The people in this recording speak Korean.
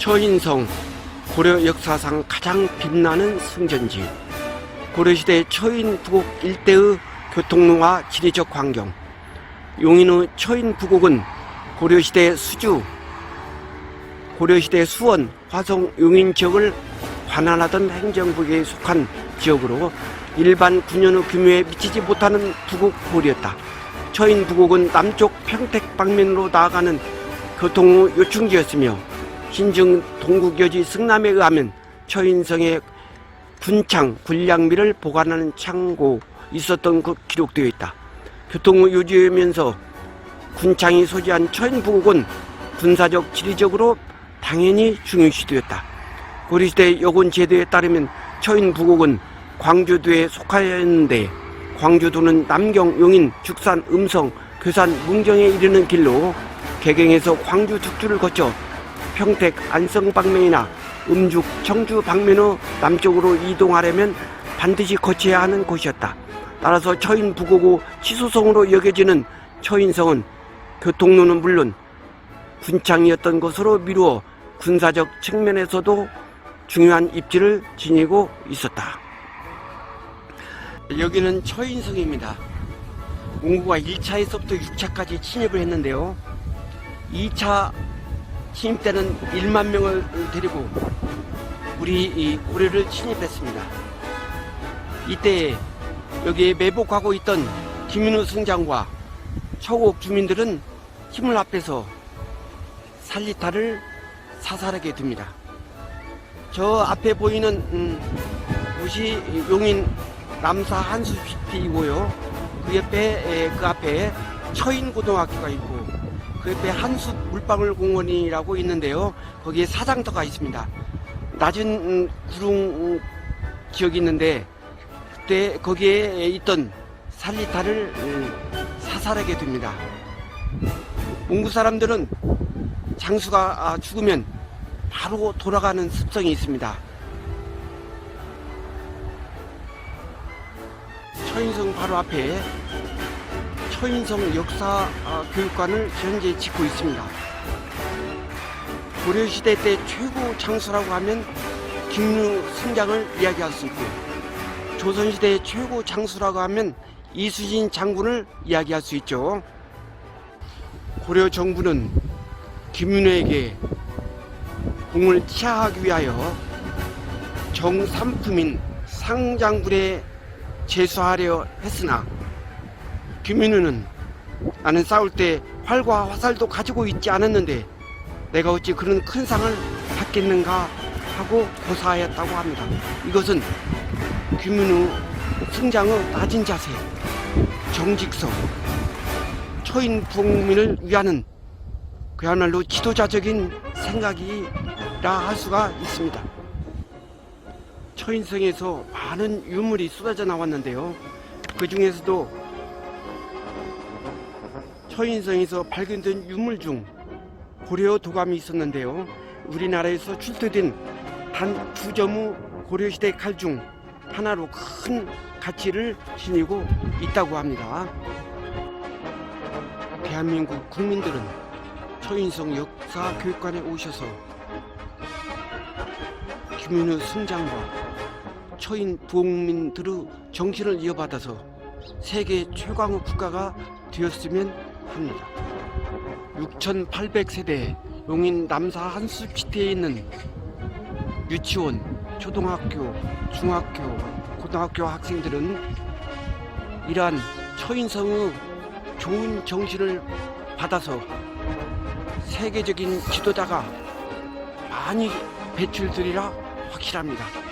처인성 고려 역사상 가장 빛나는 승전지 고려시대 처인 부곡 일대의 교통로와 지리적 환경 용인의 처인 부곡은 고려시대 수주 고려시대 수원 화성 용인 지역을 관할하던 행정국에 속한 지역으로 일반 군현의 규모에 미치지 못하는 부곡골이었다. 처인 부곡은 남쪽 평택 방면으로 나아가는 교통의 요충지였으며 신증 동국여지 승남에 의하면 처인성의 군창 군량미를 보관하는 창고 있었던 그 기록되어 있다. 교통의 요지이면서 군창이 소지한 처인 부곡은 군사적 지리적으로 당연히 중요시되었다. 고려시대 여군 제도에 따르면 처인 부곡은 광주도에 속하였는데 광주도는 남경, 용인, 죽산, 음성, 괴산, 문경에 이르는 길로 개경에서 광주 tuk주를 거쳐 평택, 안성 방면이나 음죽, 청주 방면으로 남쪽으로 이동하려면 반드시 거쳐야 하는 곳이었다. 따라서 처인 부곡의 치수성으로 여겨지는 처인성은 교통로는 물론 군창이었던 것으로 미루어 군사적 측면에서도 중요한 입지를 지니고 있었다. 여기는 처인성입니다. 몽고가 1차에서부터 6차까지 침입을 했는데요. 2차 침입 때는 1만 명을 데리고 우리 이 고려를 침입했습니다. 이때 여기에 매복하고 있던 김윤우 승장과 처곡 주민들은 힘을 합해서 살리타를 사살하게 됩니다. 저 앞에 보이는 음, 곳이 용인 남사 한수피이고요. 그 옆에 에, 그 앞에 처인 고등학교가 있고 그 옆에 한숲 물방울 공원이라고 있는데요. 거기에 사장터가 있습니다. 낮은 음, 구릉 음, 지역이 있는데 그때 거기에 있던 살리타를 음, 사살하게 됩니다. 몽구 사람들은 장수가 아, 죽으면 바로 돌아가는 습성이 있습니다. 처인성 바로 앞에 처인성 역사 아, 교육관을 현재 짓고 있습니다. 고려시대 때 최고 장수라고 하면 김유 승장을 이야기할 수 있고 조선시대 최고 장수라고 하면 이수진 장군을 이야기할 수 있죠. 고려 정부는 김윤호에게 공을 취하하기 위하여 정삼품인 상장군에 제수하려 했으나 김윤호는 나는 싸울 때 활과 화살도 가지고 있지 않았는데 내가 어찌 그런 큰 상을 받겠는가 하고 고사하였다고 합니다. 이것은 김윤호 승장의 낮은 자세, 정직성, 처인 부국민을 위하는 그야말로 지도자적인 생각이라 할 수가 있습니다. 처인성에서 많은 유물이 쏟아져 나왔는데요. 그 중에서도 처인성에서 발견된 유물 중 고려 도감이 있었는데요. 우리나라에서 출토된 단 두 점의 고려시대 칼 중 하나로 큰 가치를 지니고 있다고 합니다. 대한민국 국민들은 처인성 역사 교육관에 오셔서 김윤우 승장과 처인 부국민들의 정신을 이어받아서 세계 최강의 국가가 되었으면 합니다. 6,800세대 용인 남사 한숲시티에 있는 유치원, 초등학교, 중학교, 고등학교 학생들은 이러한 처인성의 좋은 정신을 받아서 세계적인 지도자가 많이 배출되리라 확실합니다.